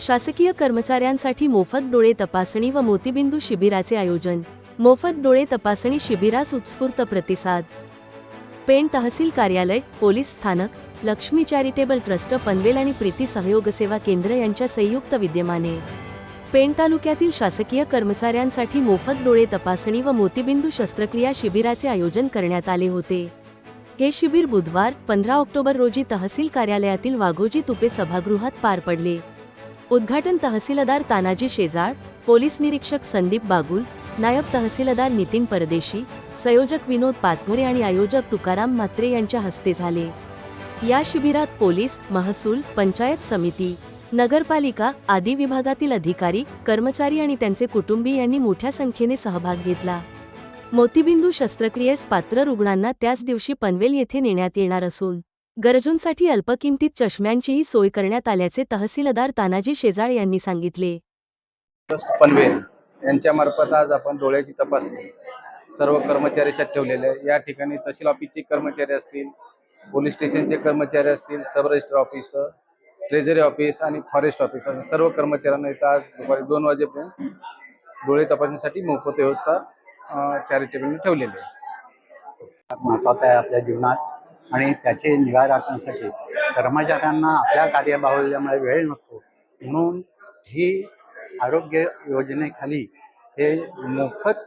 शासकीय कर्मचाऱ्यांसाठी मोफत डोळे तपासणी व मोतीबिंदू शिबिराचे आयोजन. मोफत डोळे तपासणी शिबिरास उत्स्फूर्त प्रतिसाद. पेण तहसील कार्यालय पोलीस स्थानक लक्ष्मी चॅरिटेबल ट्रस्ट पनवेल आणि प्रीती सहयोग सेवा केंद्र यांच्या संयुक्त विद्यमाने. पेण तालुक्यातील शासकीय कर्मचाऱ्यांसाठी मोफत डोळे तपासणी व मोतीबिंदू शस्त्रक्रिया शिबिराचे आयोजन करण्यात आले होते. हे शिबिर बुधवार पंधरा ऑक्टोबर रोजी तहसील कार्यालयातील वाघोजी तुपे सभागृहात पार पडले. उद्घाटन तहसीलदार तानाजी शेजाळ पोलीस निरीक्षक संदीप बागुल नायब तहसीलदार नितीन परदेशी संयोजक विनोद पाचघरे आणि आयोजक तुकाराम म्हात्रे यांच्या हस्ते झाले. या शिबिरात पोलीस महसूल पंचायत समिती नगरपालिका आदी विभागातील अधिकारी कर्मचारी आणि त्यांचे कुटुंबीय यांनी मोठ्या संख्येने सहभाग घेतला. मोतीबिंदू शस्त्रक्रियेस पात्र रुग्णांना त्याच दिवशी पनवेल येथे नेण्यात येणार असून गरजूंसाठी अल्पकिमतीत चष्म्यांचीही सोय करण्यात आल्याचे तहसीलदार तानाजी शेजाळ यांनी सांगितले. पनवेल यांच्यामार्फत आज आपण डोळ्याची तपासणी सर्व कर्मचारी ठेवलेले आहे. या ठिकाणी तहसील ऑफिसचे कर्मचारी असतील पोलीस स्टेशनचे कर्मचारी असतील sub registrar office treasury office आणि फॉरेस्ट ऑफिस असं सर्व कर्मचाऱ्यांना इथं आज दुपारी दोन वाजेपर्यंत डोळे तपासणीसाठी मोफत व्यवस्था चॅरिटेबलने ठेवलेली आहे. महत्त्वाचा आहे आपल्या जीवनात. आणि त्याचे निगा राखण्यासाठी कर्मचाऱ्यांना आपल्या कार्यबाहुल्यामुळे वेळ नसतो. म्हणून ही आरोग्य योजनेखाली हे मोफत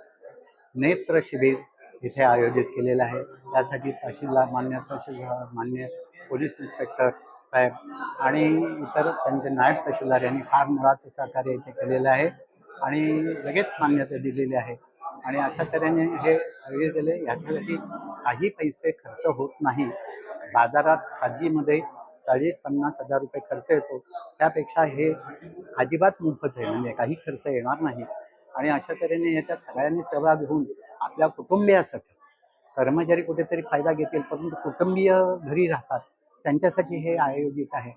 नेत्र शिबिर इथे आयोजित केलेलं आहे. त्यासाठी तहसीलदार मान्य तहसीलदार मान्य पोलीस इन्स्पेक्टर साहेब आणि इतर त्यांचे नायब तहसीलदार यांनी फार मुळात सहकार्य इथे केलेलं आहे आणि लगेच मान्यता दिलेली आहे. आणि अशा तऱ्हेने हे आयोजित केले. याच्यासाठी काही पैसे खर्च होत नाही. बाजारात खाजगीमध्ये चाळीस पन्नास हजार रुपये खर्च येतो. त्यापेक्षा हे अजिबात मोफत आहे. म्हणजे काही खर्च येणार नाही. आणि अशा तऱ्हेने याच्यात सगळ्यांनी सहभाग घेऊन आपल्या कुटुंबियासाठी कर्मचारी कुठेतरी फायदा घेतील परंतु कुटुंबीय घरी राहतात. त्यांच्यासाठी हे आयोजित आहे.